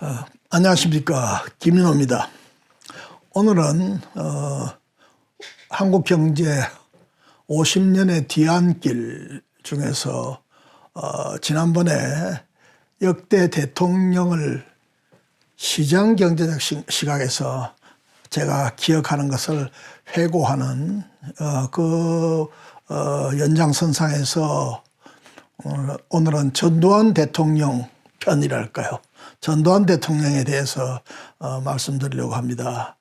어, 안녕하십니까 김윤호입니다. 오늘은 어, 한국 경제 50년의 뒤안길 중에서 어, 지난번에 역대 대통령을 시장 경제적 시- 시각에서 제가 기억하는 것을 회고하는 어, 그 어, 연장선상에서 오늘- 오늘은 전두환 대통령 편이랄까요. 전두환 대통령에 대해서 어, 말씀드리려고 합니다.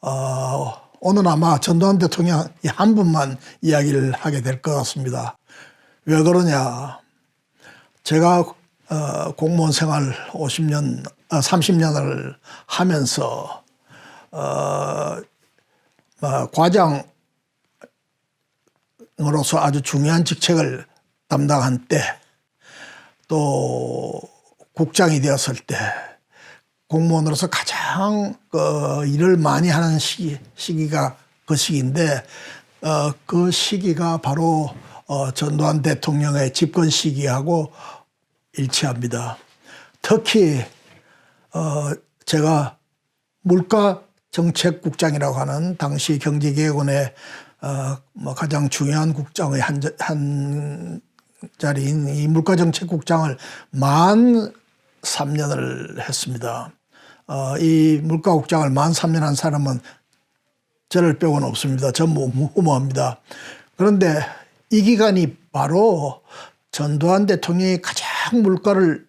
어, 오늘 아마 전두환 대통령 한 분만 이야기를 하게 될 것 같습니다. 왜 그러냐. 제가 어, 공무원 생활 50년, 아, 30년을 하면서 어, 뭐 과장 으로서 아주 중요한 직책을 담당한 때 또 국장이 되었을 때 공무원으로서 가장 그 일을 많이 하는 시기, 시기가 그 시기인데 어, 그 시기가 바로 어, 전두환 대통령의 집권 시기하고 일치합니다. 특히 어, 제가 물가 정책국장이라고 하는 당시 경제개혁원의 어, 뭐 가장 중요한 국장의 한, 자- 한 자리인 이 물가정책국장을 만 3년을 했습니다. 어, 이 물가국장을 만 3년 한 사람은 저를 빼고는 없습니다. 전부 무모합니다. 그런데 이 기간이 바로 전두환 대통령이 가장 물가를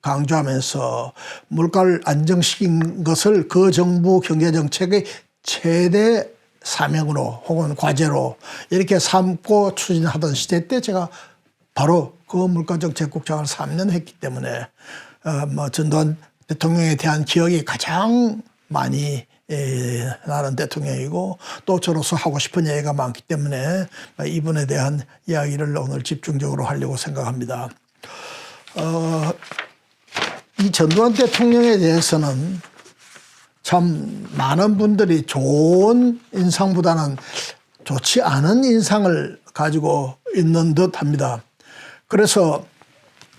강조하면서 물가를 안정시킨 것을 그 정부 경제정책의 최대 사명으로 혹은 과제로 이렇게 삼고 추진하던 시대 때 제가 바로 그 물가정책국장을 3년 했기 때문에 어, 뭐 전두환 대통령에 대한 기억이 가장 많이 에, 나는 대통령이고 또 저로서 하고 싶은 얘기가 많기 때문에 이분에 대한 이야기를 오늘 집중적으로 하려고 생각합니다. 어, 이 전두환 대통령에 대해서는 참 많은 분들이 좋은 인상보다는 좋지 않은 인상을 가지고 있는 듯 합니다. 그래서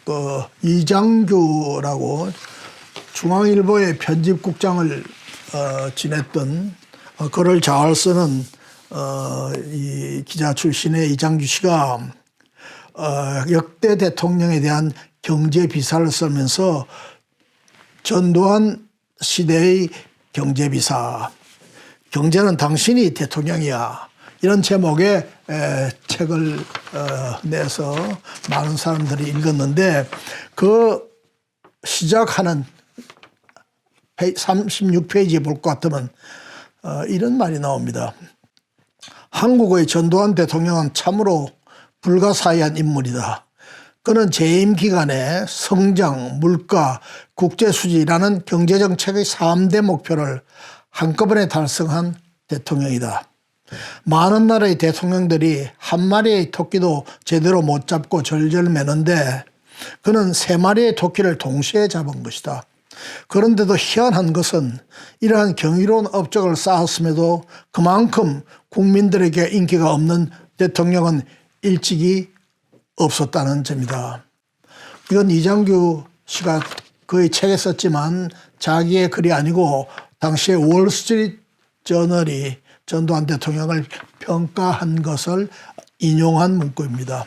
그 이장규라고 중앙일보의 편집국장을 어, 지냈던 어, 글을 잘 쓰는 어, 이 기자 출신의 이장규 씨가 어, 역대 대통령에 대한 경제 비사를 쓰면서 전두환 시대의 경제 비사, 경제는 당신이 대통령이야. 이런 제목의 에, 책을 어, 내서 많은 사람들이 읽었는데 그 시작하는 36페이지에 볼 것 같으면 어, 이런 말이 나옵니다. 한국의 전두환 대통령은 참으로 불가사의한 인물이다. 그는 재임 기간에 성장, 물가, 국제 수지라는 경제 정책의 3대 목표를 한꺼번에 달성한 대통령이다. 많은 나라의 대통령들이 한 마리의 토끼도 제대로 못 잡고 절절 매는데 그는 세 마리의 토끼를 동시에 잡은 것이다. 그런데도 희한한 것은 이러한 경이로운 업적을 쌓았음에도 그만큼 국민들에게 인기가 없는 대통령은 일찍이 없었다는 점이다. 이건 이장규 씨가 그의 책에 썼지만 자기의 글이 아니고 당시에 월스트리트 저널이 전두환 대통령을 평가한 것을 인용한 문구입니다.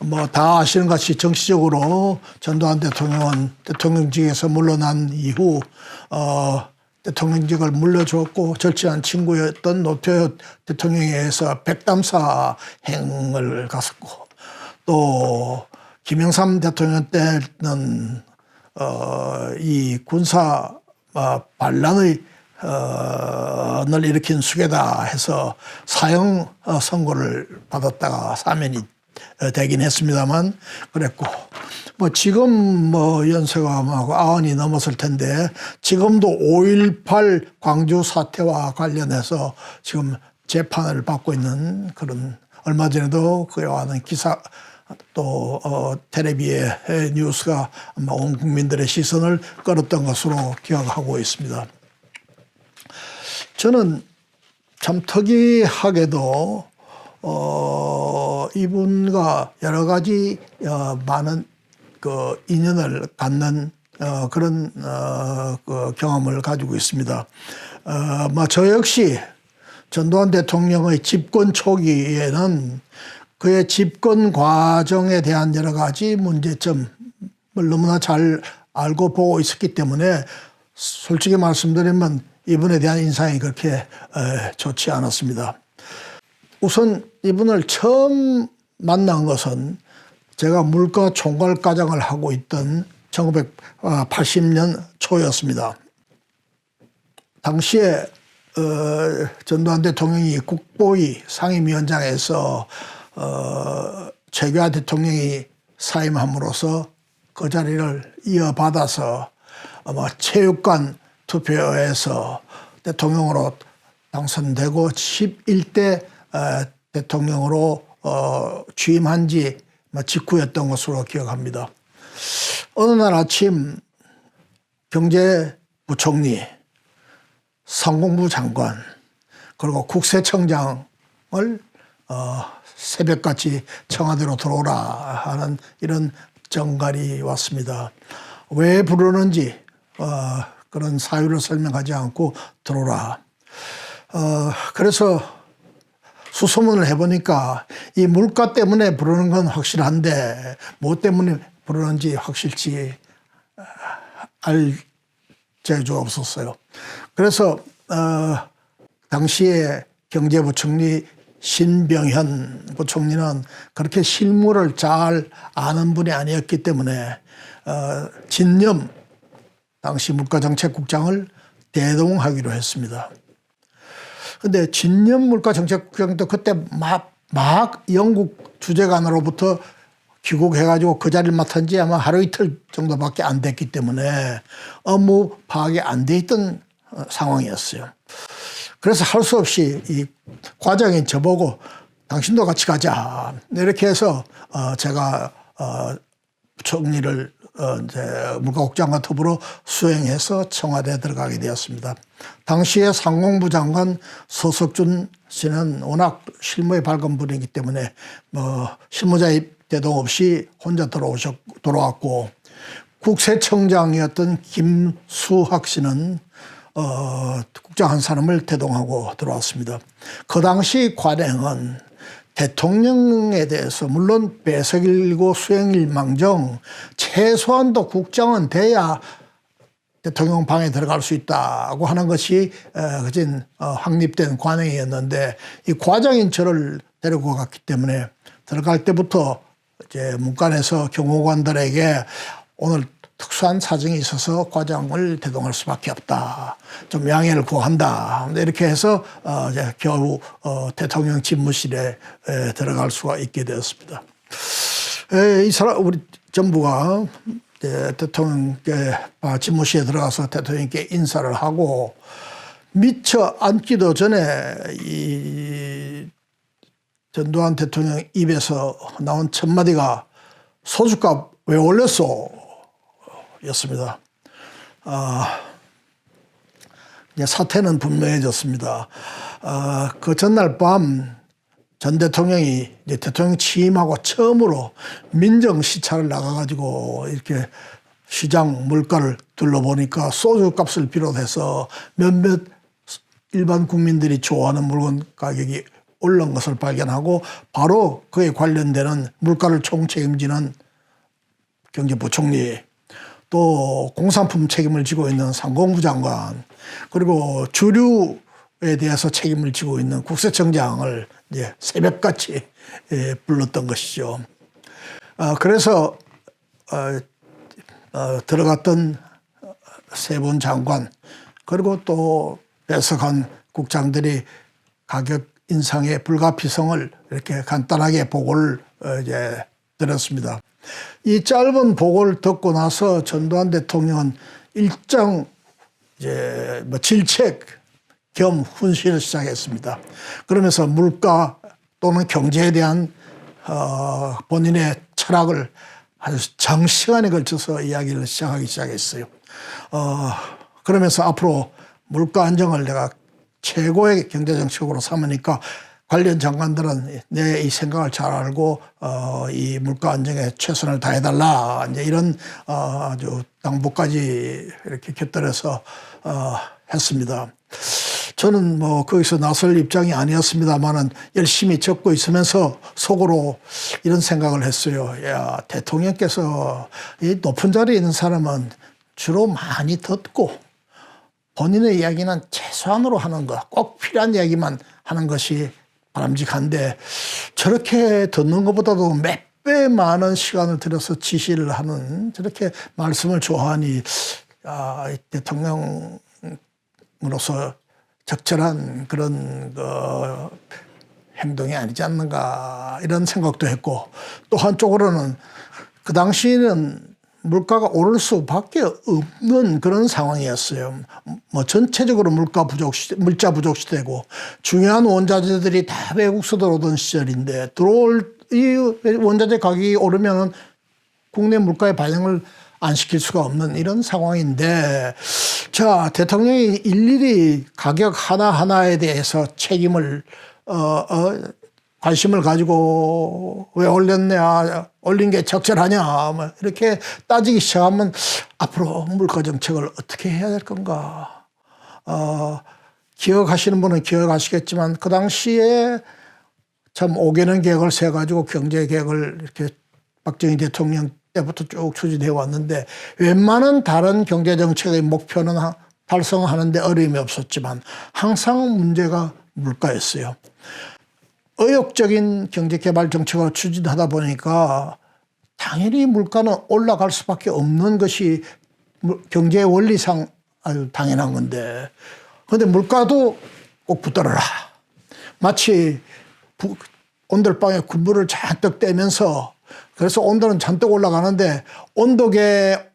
뭐 다 아시는 것 같이 정치적으로 전두환 대통령은 대통령직에서 물러난 이후 어 대통령직을 물려줬고 절친한 친구였던 노태우 대통령에 의해서 백담사 행을 갔었고 또 김영삼 대통령 때는 어 이 군사 어, 반란의 어, 를 일으킨 수괴다 해서 사형 어, 선고를 받았다가 사면이 어, 되긴 했습니다만 그랬고 뭐 지금 뭐 연세가 뭐 아흔이 넘었을 텐데 지금도 5.18 광주 사태와 관련해서 지금 재판을 받고 있는 그런 얼마 전에도 그와 하는 기사 또 어, 텔레비의 뉴스가 아마 온 국민들의 시선을 끌었던 것으로 기억하고 있습니다. 저는 참 특이하게도 어, 이분과 여러 가지 어, 많은 그 인연을 갖는 어, 그런 어, 그 경험을 가지고 있습니다. 어, 뭐저 역시 전두환 대통령의 집권 초기에는 그의 집권 과정에 대한 여러 가지 문제점을 너무나 잘 알고 보고 있었기 때문에 솔직히 말씀드리면 이분에 대한 인상이 그렇게 에, 좋지 않았습니다. 우선 이분을 처음 만난 것은 제가 물가 총괄 과장을 하고 있던 1980년 초였습니다. 당시에 어, 전두환 대통령이 국보위 상임위원장에서 어, 최규하 대통령이 사임함으로써 그 자리를 이어받아서 아마 체육관 투표에서 대통령으로 당선되고 11대 어, 대통령으로 어, 취임한 지 직후였던 것으로 기억합니다. 어느 날 아침 경제부총리, 상공부 장관, 그리고 국세청장을 어, 새벽같이 청와대로 들어오라 하는 이런 정갈이 왔습니다. 왜 부르는지 어, 그런 사유를 설명하지 않고 들어오라. 어, 그래서 수소문을 해보니까 이 물가 때문에 부르는 건 확실한데 뭐 때문에 부르는지 확실치 알 재주가 없었어요. 그래서 어, 당시에 경제부총리 신병현 부총리는 그렇게 실무를 잘 아는 분이 아니었기 때문에 어, 진념 당시 물가정책국장을 대동하기로 했습니다. 근데 진념 물가정책국장도 그때 막, 막 영국 주재관으로부터 귀국해가지고 그 자리를 맡은 지 아마 하루 이틀 정도밖에 안 됐기 때문에 업무 파악이 안 돼 있던 어, 상황이었어요. 그래서 할 수 없이 이 과장이 저보고 당신도 같이 가자. 이렇게 해서 어 제가 어 총리를 어 이제 문화국장과 더불어 수행해서 청와대에 들어가게 되었습니다. 당시에 상공부 장관 서석준 씨는 워낙 실무에 밝은 분이기 때문에 뭐 실무자입 대동 없이 혼자 들어오셨 돌아왔고 국세청장이었던 김수학 씨는 어, 국장 한 사람을 대동하고 들어왔습니다. 그 당시 관행은 대통령에 대해서 물론 배석일고 수행일망정 최소한도 국장은 돼야 대통령 방에 들어갈 수 있다고 하는 것이 어, 그진 어, 확립된 관행이었는데 이 과장인 저를 데리고 갔기 때문에 들어갈 때부터 이제 문간에서 경호관들에게 오늘 특수한 사정이 있어서 과장을 대동할 수밖에 없다. 좀 양해를 구한다. 이렇게 해서 어 겨우 어 대통령 집무실에 에 들어갈 수가 있게 되었습니다. 에, 이 사람 우리 정부가 예, 대통령께 아, 집무실에 들어가서 대통령께 인사를 하고 미처 앉기도 전에 이 전두환 대통령 입에서 나온 첫 마디가 소주값 왜 올렸어? 였습니다. 아, 사태는 분명해졌습니다. 아, 그 전날 밤 전 대통령이 대통령 취임하고 처음으로 민정 시찰을 나가가지고 이렇게 시장 물가를 둘러보니까 소주 값을 비롯해서 몇몇 일반 국민들이 좋아하는 물건 가격이 올른 것을 발견하고 바로 그에 관련되는 물가를 총책임지는 경제부총리 또 공산품 책임을 지고 있는 상공부 장관 그리고 주류에 대해서 책임을 지고 있는 국세청장을 이제 새벽같이 예, 불렀던 것이죠. 어, 그래서 어, 어, 들어갔던 세 분 장관 그리고 또 배석한 국장들이 가격 인상의 불가피성을 이렇게 간단하게 보고를 어, 이제 드렸습니다. 이 짧은 보고를 듣고 나서 전두환 대통령은 일정 이제 뭐 질책 겸 훈시를 시작했습니다. 그러면서 물가 또는 경제에 대한 어 본인의 철학을 아주 장시간에 걸쳐서 이야기를 시작하기 시작했어요. 어 그러면서 앞으로 물가 안정을 내가 최고의 경제 정책으로 삼으니까 관련 장관들은 내 이 생각을 잘 알고 어, 이 물가 안정에 최선을 다해달라 이제 이런 어, 아주 당부까지 이렇게 곁들여서 어, 했습니다. 저는 뭐 거기서 나설 입장이 아니었습니다만은 열심히 적고 있으면서 속으로 이런 생각을 했어요. 야 대통령께서 이 높은 자리에 있는 사람은 주로 많이 듣고 본인의 이야기는 최소한으로 하는 것, 꼭 필요한 이야기만 하는 것이 바람직한데 저렇게 듣는 것보다도 몇 배 많은 시간을 들여서 지시를 하는 저렇게 말씀을 좋아하니 아, 이 대통령으로서 적절한 그런 그 행동이 아니지 않는가 이런 생각도 했고 또 한쪽으로는 그 당시에는 물가가 오를 수밖에 없는 그런 상황이었어요. 뭐 전체적으로 물가 부족 시 물자 부족 시대고 중요한 원자재들이 다 외국서 들어오던 시절인데 들어올 이 원자재 가격이 오르면은 국내 물가의 반영을 안 시킬 수가 없는 이런 상황인데 자 대통령이 일일이 가격 하나 하나에 대해서 책임을 어, 어 관심을 가지고 왜 올렸냐 올린 게 적절하냐 뭐 이렇게 따지기 시작하면 앞으로 물가 정책을 어떻게 해야 될 건가 어, 기억하시는 분은 기억하시겠지만 그 당시에 참 5개년 계획을 세가지고 경제 계획을 이렇게 박정희 대통령 때부터 쭉 추진해 왔는데 웬만한 다른 경제 정책의 목표는 달성하는데 어려움이 없었지만 항상 문제가 물가였어요. 의욕적인 경제개발 정책을 추진하다 보니까 당연히 물가는 올라갈 수밖에 없는 것이 경제 원리상 아주 당연한 건데 그런데 물가도 꼭 붙들어라. 마치 온돌방에 군부를 잔뜩 떼면서 그래서 온도는 잔뜩 올라가는데 온도계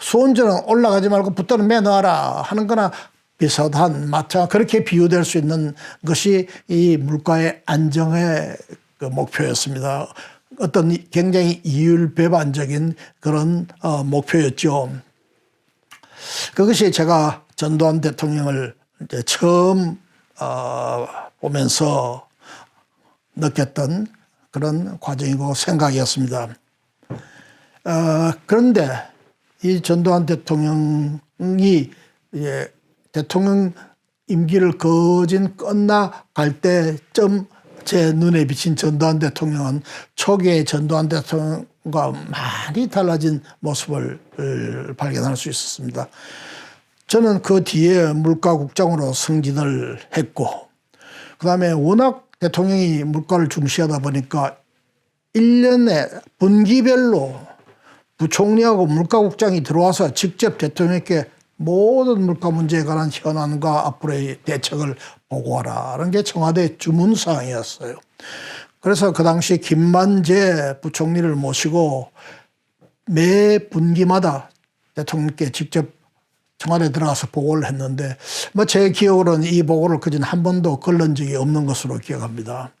수온전은 올라가지 말고 붙들어 매넣어라 하는 거나 비슷한 마차 그렇게 비유될 수 있는 것이 이 물가의 안정의 그 목표였습니다. 어떤 굉장히 이율배반적인 그런 어, 목표였죠. 그것이 제가 전두환 대통령을 이제 처음 어, 보면서 느꼈던 그런 과정이고 생각이었습니다. 어, 그런데 이 전두환 대통령이 예, 대통령 임기를 거진 끝나갈 때쯤 제 눈에 비친 전두환 대통령은 초기에 전두환 대통령과 많이 달라진 모습을 발견할 수 있었습니다. 저는 그 뒤에 물가국장으로 승진을 했고, 그 다음에 워낙 대통령이 물가를 중시하다 보니까 1년에 분기별로 부총리하고 물가국장이 들어와서 직접 대통령께 모든 물가 문제에 관한 현안과 앞으로의 대책을 보고하라는 게 청와대 주문사항이었어요. 그래서 그 당시 김만재 부총리를 모시고 매 분기마다 대통령께 직접 청와대 들어가서 보고를 했는데 뭐 제 기억으로는 이 보고를 그전 한 번도 걸른 적이 없는 것으로 기억합니다.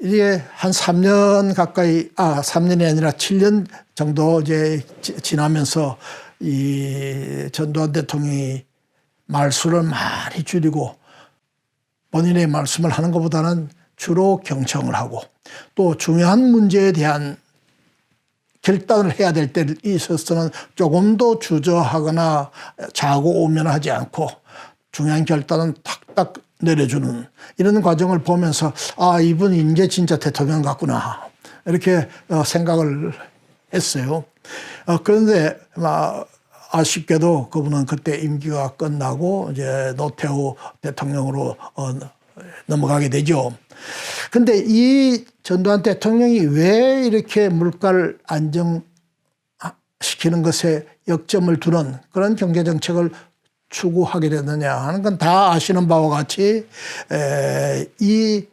이게 한 3년 가까이, 아, 3년이 아니라 7년 정도 이제 지나면서 이 전두환 대통령이 말수를 많이 줄이고 본인의 말씀을 하는 것보다는 주로 경청을 하고 또 중요한 문제에 대한 결단을 해야 될 때에 있어서는 조금도 주저하거나 자고 오면 하지 않고 중요한 결단은 탁탁 내려주는 이런 과정을 보면서 아 이분 이제 진짜 대통령 같구나 이렇게 어, 생각을 했어요. 어, 그런데 아쉽게도 그분은 그때 임기가 끝나고 이제 노태우 대통령으로 어, 넘어가게 되죠. 근데 이 전두환 대통령이 왜 이렇게 물가를 안정시키는 것에 역점을 두는 그런 경제 정책을 추구하게 됐느냐 하는 건 다 아시는 바와 같이 이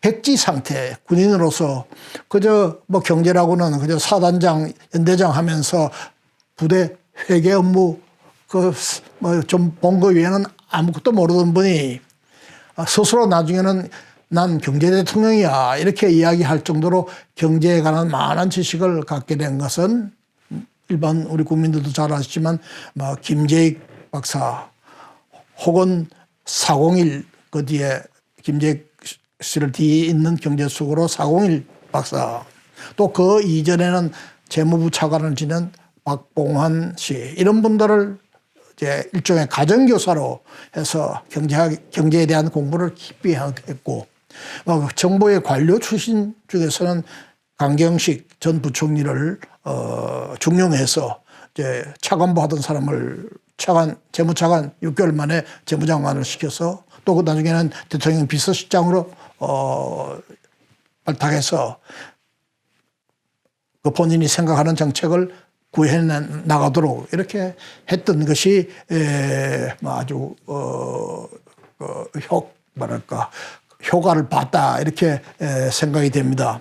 백지 상태 군인으로서 그저 뭐 경제라고는 그저 사단장 연대장 하면서 부대 회계 업무 그뭐좀본 거 외에는 아무것도 모르던 분이 스스로 나중에는 난 경제 대통령이야 이렇게 이야기할 정도로 경제에 관한 많은 지식을 갖게 된 것은 일반 우리 국민들도 잘 아시지만 뭐 김재익 박사 혹은 401 그 뒤에 김재익 씨를 뒤잇는 경제수석으로 401 박사 또 그 이전에는 재무부 차관을 지낸 박봉환 씨 이런 분들을 이제 일종의 가정교사로 해서 경제 경제에 대한 공부를 깊이 했고 어, 정부의 관료 출신 중에서는 강경식 전 부총리를 어, 중용해서 이제 차관부 하던 사람을 차관 재무차관 6개월 만에 재무장관을 시켜서 또그 나중에는 대통령 비서실장으로 어 발탁해서 그 본인이 생각하는 정책을 구해 나가도록 이렇게 했던 것이 에, 뭐 아주 어, 어, 효 뭐랄까 효과를 봤다 이렇게 에, 생각이 됩니다.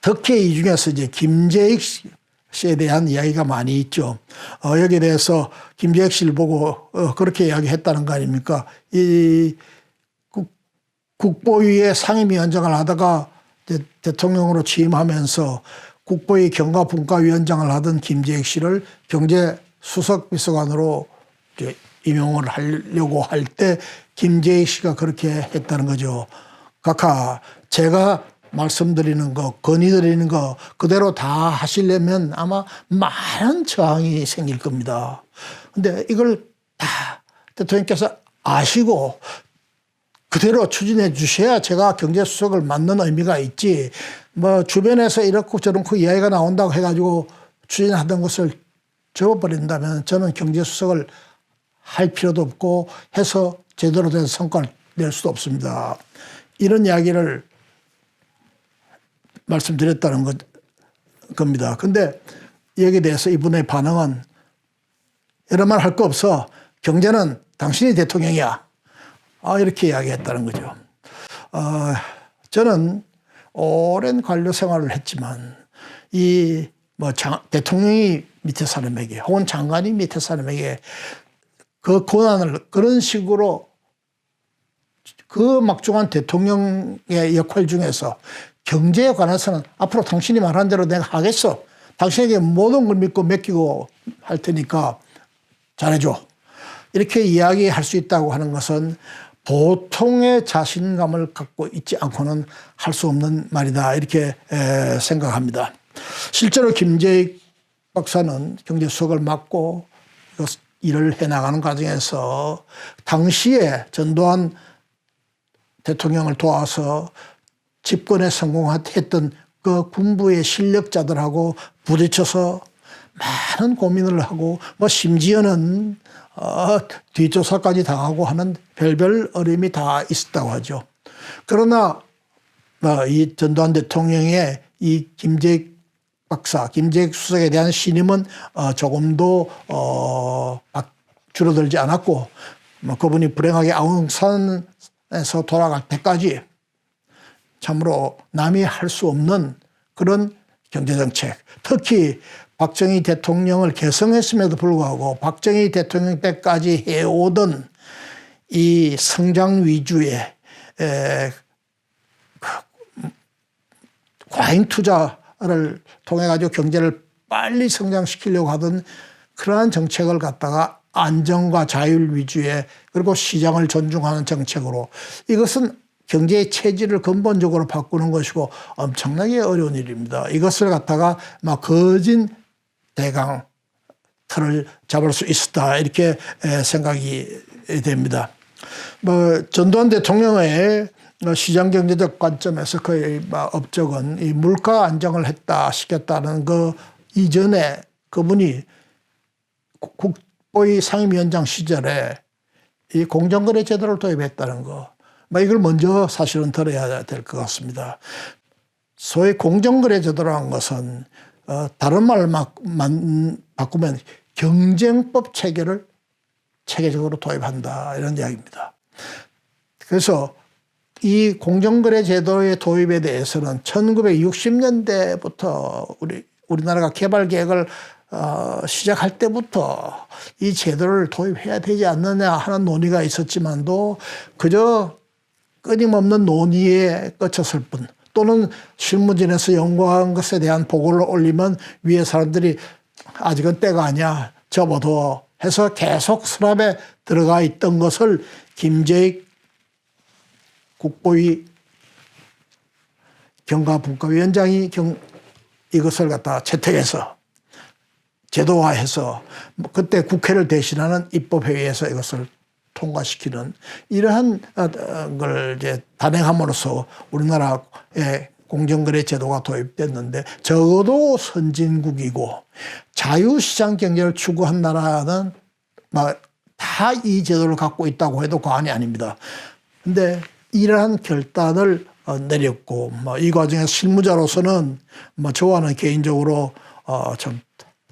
특히 이 중에서 이제 김재익 씨에 대한 이야기가 많이 있죠. 어, 여기에 대해서 김재익 씨를 보고 어, 그렇게 이야기했다는 거 아닙니까? 이 국, 국보위의 상임위원장을 하다가 대통령으로 취임하면서 국보위 경과분과위원장을 하던 김재익 씨를 경제수석 비서관으로 임용을 하려고 할 때 김재익 씨가 그렇게 했다는 거죠. 각하 제가 말씀드리는 거, 건의드리는 거 그대로 다 하시려면 아마 많은 저항이 생길 겁니다. 근데 이걸 다 대통령께서 아시고 그대로 추진해 주셔야 제가 경제수석을 맡는 의미가 있지. 뭐 주변에서 이렇고 저렇고 이야기가 나온다고 해가지고 추진하던 것을 접어버린다면 저는 경제수석을 할 필요도 없고 해서 제대로 된 성과를 낼 수도 없습니다. 이런 이야기를 말씀드렸다는 것, 겁니다. 근데 여기에 대해서 이분의 반응은 여러 말 할 거 없어. 경제는 당신이 대통령이야. 아, 이렇게 이야기했다는 거죠. 어, 저는 오랜 관료 생활을 했지만 이뭐 대통령이 밑에 사람에게 혹은 장관이 밑에 사람에게 그 권한을 그런 식으로 그 막중한 대통령의 역할 중에서 경제에 관해서는 앞으로 당신이 말한 대로 내가 하겠어. 당신에게 모든 걸 믿고 맡기고 할 테니까 잘해줘. 이렇게 이야기할 수 있다고 하는 것은 보통의 자신감을 갖고 있지 않고는 할 수 없는 말이다. 이렇게 생각합니다. 실제로 김재익 박사는 경제 수석을 맡고 일을 해나가는 과정에서 당시에 전두환 대통령을 도와서 집권에 성공했던 그 군부의 실력자들하고 부딪혀서 많은 고민을 하고 뭐 심지어는 어, 뒷조사까지 당하고 하는 별별 어려움이 다 있었다고 하죠. 그러나 어, 이 전두환 대통령의 이 김재익 박사, 김재익 수석에 대한 신임은 어, 조금도 어, 줄어들지 않았고 뭐 그분이 불행하게 아웅산에서 돌아갈 때까지 참으로 남이 할 수 없는 그런 경제정책 특히 박정희 대통령을 개성했음에도 불구하고 박정희 대통령 때까지 해오던 이 성장 위주의 에, 과잉 투자를 통해 가지고 경제를 빨리 성장시키려고 하던 그러한 정책을 갖다가 안정과 자율 위주의 그리고 시장을 존중하는 정책으로 이것은 경제의 체질을 근본적으로 바꾸는 것이고 엄청나게 어려운 일입니다. 이것을 갖다가 막 거진 대강 틀을 잡을 수 있었다 이렇게 생각이 됩니다. 뭐 전두환 대통령의 시장 경제적 관점에서 그의 업적은 이 물가 안정을 했다 시켰다는 그 이전에 그분이 국보위 상임위원장 시절에 이 공정거래 제도를 도입했다는 거. 뭐 이걸 먼저 사실은 들어야 될 것 같습니다. 소위 공정거래 제도라는 것은 어, 다른 말만 바꾸면 경쟁법 체계를 체계적으로 도입한다 이런 이야기입니다. 그래서 이 공정거래 제도의 도입에 대해서는 1960년대부터 우리 우리나라가 개발 계획을 어, 시작할 때부터 이 제도를 도입해야 되지 않느냐 하는 논의가 있었지만도 그저 끊임없는 논의에 끝쳤을 뿐 또는 실무진에서 연구한 것에 대한 보고를 올리면 위에 사람들이 아직은 때가 아니야 접어둬 해서 계속 수납에 들어가 있던 것을 김재익 국보위 경가분과위원장이 경, 이것을 갖다 채택해서 제도화해서 뭐 그때 국회를 대신하는 입법회의에서 이것을 통과시키는 이러한 어, 어, 걸 이제 단행함으로써 우리나라의 공정거래 제도가 도입됐는데 적어도 선진국이고 자유시장 경제를 추구한 나라는 다이 제도를 갖고 있다고 해도 과언이 아닙니다. 근데 이러한 결단을 어, 내렸고 뭐 이 과정에서 실무자로서는 뭐 저와는 개인적으로 어참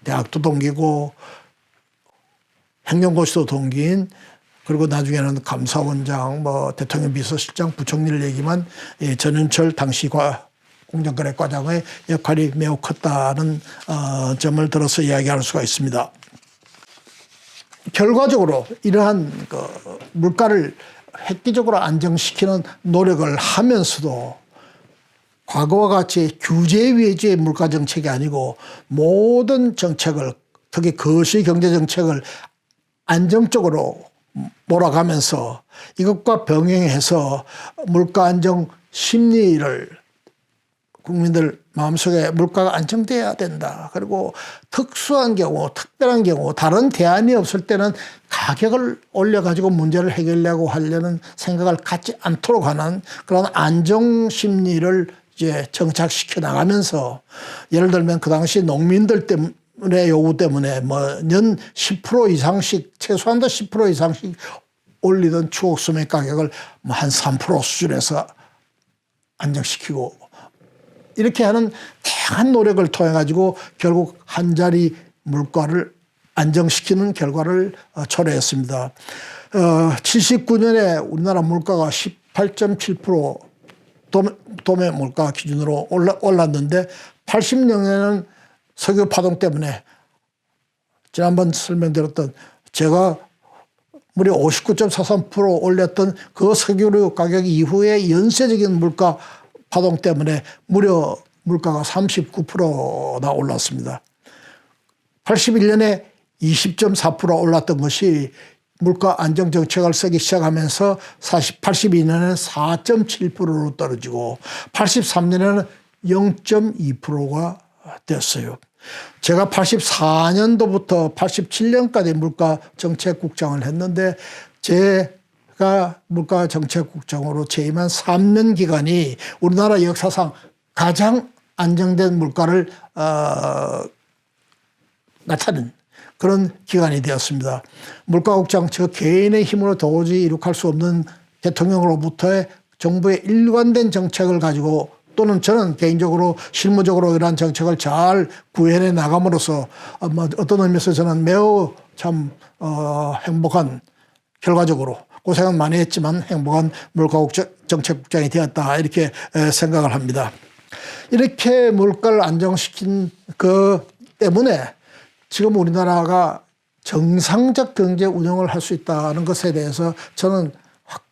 대학도 동기고 행정고시도 동기인 그리고 나중에는 감사원장, 뭐 대통령 비서실장, 부총리를 얘기만 예, 전현철 당시 과 공정거래 과장의 역할이 매우 컸다는 어, 점을 들어서 이야기할 수가 있습니다. 결과적으로 이러한 그 물가를 획기적으로 안정시키는 노력을 하면서도 과거와 같이 규제 위주의 물가 정책이 아니고 모든 정책을 특히 거시 경제 정책을 안정적으로 몰아가면서 이것과 병행해서 물가 안정 심리를 국민들 마음속에 물가가 안정돼야 된다. 그리고 특수한 경우, 특별한 경우, 다른 대안이 없을 때는 가격을 올려가지고 문제를 해결하려고 하려는 생각을 갖지 않도록 하는 그런 안정 심리를 이제 정착시켜 나가면서 예를 들면 그 당시 농민들 때문에 요구 때문에 뭐년10% 이상씩 최소한도 10% 이상씩 올리던 추억 수매 가격을 뭐 한 3% 수준에서 안정시키고 이렇게 하는 다양한 노력을 통해 가지고 결국 한 자리 물가를 안정시키는 결과를 어, 초래했습니다. 어, 79년에 우리나라 물가가 18.7% 도매 물가 기준으로 올라, 올랐는데 80년에는 석유 파동 때문에 지난번 설명드렸던 제가 무려 59.43% 올렸던 그 석유류 가격 이후에 연쇄적인 물가 파동 때문에 무려 물가가 39%나 올랐습니다. 81년에 20.4% 올랐던 것이 물가 안정 정책을 쓰기 시작하면서 40, 82년에는 4.7%로 떨어지고 83년에는 0.2%가 됐어요. 제가 84년도부터 87년까지 물가 정책국장을 했는데 제가 물가 정책국장으로 재임한 3년 기간이 우리나라 역사상 가장 안정된 물가를 어, 나타낸 그런 기간이 되었습니다. 물가국장 저 개인의 힘으로 도저히 이룩할 수 없는 대통령으로부터의 정부의 일관된 정책을 가지고 또는 저는 개인적으로 실무적으로 이러한 정책을 잘 구현해 나감으로써 뭐 어떤 의미에서 저는 매우 참 어, 행복한 결과적으로 고생은 많이 했지만 행복한 물가국 정책국장이 되었다 이렇게 생각을 합니다. 이렇게 물가를 안정시킨 그 때문에 지금 우리나라가 정상적 경제 운영을 할 수 있다는 것에 대해서 저는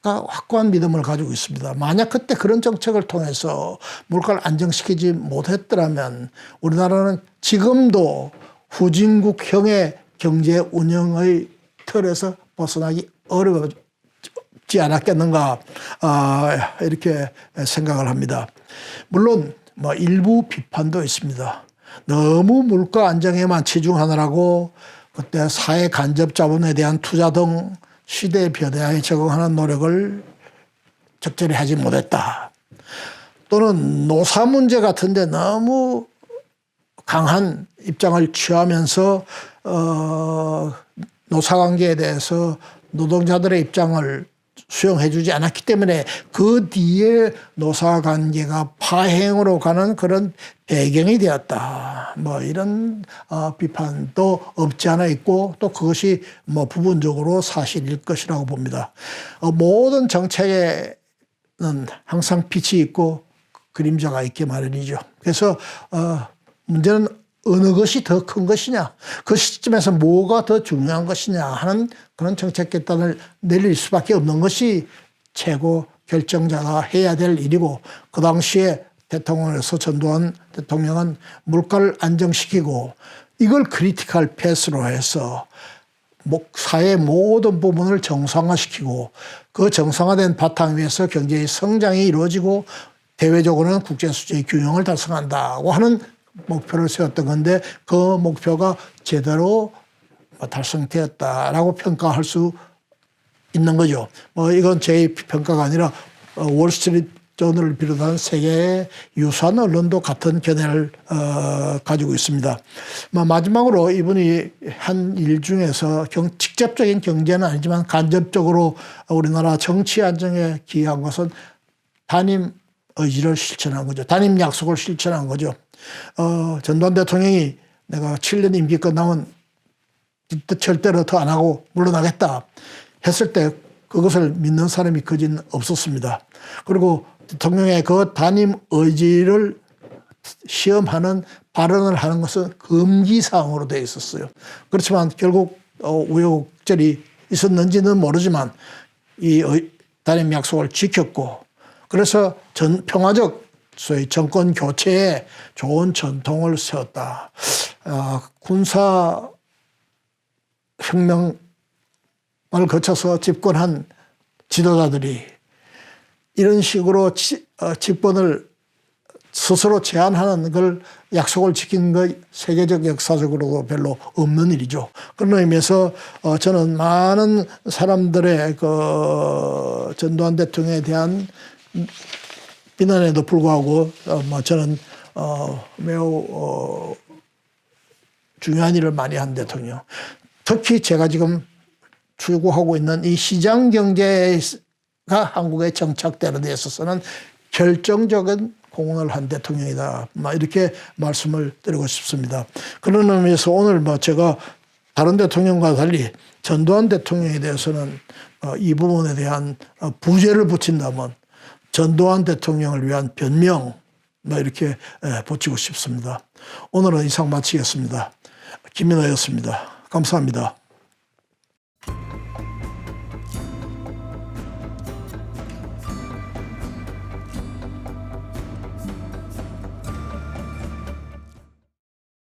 확고한 믿음을 가지고 있습니다. 만약 그때 그런 정책을 통해서 물가를 안정시키지 못했더라면 우리나라는 지금도 후진국형의 경제 운영의 틀에서 벗어나기 어렵지 않았겠는가 아, 이렇게 생각을 합니다. 물론 뭐 일부 비판도 있습니다. 너무 물가 안정에만 치중하느라고 그때 사회 간접 자본에 대한 투자 등 시대 변화에 적응하는 노력을 적절히 하지 못했다. 또는 노사 문제 같은데 너무 강한 입장을 취하면서 어 노사 관계에 대해서 노동자들의 입장을 수용해주지 않았기 때문에 그 뒤에 노사 관계가 파행으로 가는 그런 배경이 되었다. 뭐 이런 어, 비판도 없지 않아 있고 또 그것이 뭐 부분적으로 사실일 것이라고 봅니다. 어, 모든 정책에는 항상 빛이 있고 그림자가 있기 마련이죠. 그래서 어, 문제는 어느 것이 더 큰 것이냐, 그 시점에서 뭐가 더 중요한 것이냐 하는 그런 정책 결단을 내릴 수밖에 없는 것이 최고 결정자가 해야 될 일이고 그 당시에 대통령에서 전두환 대통령은 물가를 안정시키고 이걸 크리티컬 패스로 해서 목- 사회 모든 부분을 정상화시키고 그 정상화된 바탕 위에서 경제의 성장이 이루어지고 대외적으로는 국제 수준의 균형을 달성한다고 하는 목표를 세웠던 건데 그 목표가 제대로 달성되었다라고 평가할 수 있는 거죠. 뭐 이건 제 평가가 아니라 어, 월스트리트 저널을 비롯한 세계의 유수한 언론도 같은 견해를 어, 가지고 있습니다. 뭐 마지막으로 이분이 한 일 중에서 경, 직접적인 경제는 아니지만 간접적으로 우리나라 정치 안정에 기여한 것은 단임 의지를 실천한 거죠. 단임 약속을 실천한 거죠. 어, 전두환 대통령이 내가 7년 임기 끝나면 절대로 더 안 하고 물러나겠다 했을 때 그것을 믿는 사람이 거진 없었습니다. 그리고 대통령의 그 단임 의지를 시험하는 발언을 하는 것은 금기사항으로 되어 있었어요. 그렇지만 결국 어, 우여곡절이 있었는지는 모르지만 이 의- 단임 약속을 지켰고 그래서 전 평화적 소위 정권 교체에 좋은 전통을 세웠다. 아, 군사 혁명을 거쳐서 집권한 지도자들이 이런 식으로 지- 어, 집권을 스스로 제안하는 걸 약속을 지킨 거 세계적 역사적으로도 별로 없는 일이죠. 그런 의미에서 어, 저는 많은 사람들의 그 전두환 대통령에 대한 비난에도 불구하고 어, 뭐 저는 어, 매우 어, 중요한 일을 많이 한 대통령. 특히 제가 지금 추구하고 있는 이 시장 경제가 한국에 정착되는 데 있어서는 결정적인 공헌을 한 대통령이다. 막 이렇게 말씀을 드리고 싶습니다. 그런 의미에서 오늘 뭐 제가 다른 대통령과 달리 전두환 대통령에 대해서는 어, 이 부분에 대한 어, 부제를 붙인다면 전두환 대통령을 위한 변명 뭐 이렇게 에, 붙이고 싶습니다. 오늘은 이상 마치겠습니다. 김민호였습니다. 감사합니다.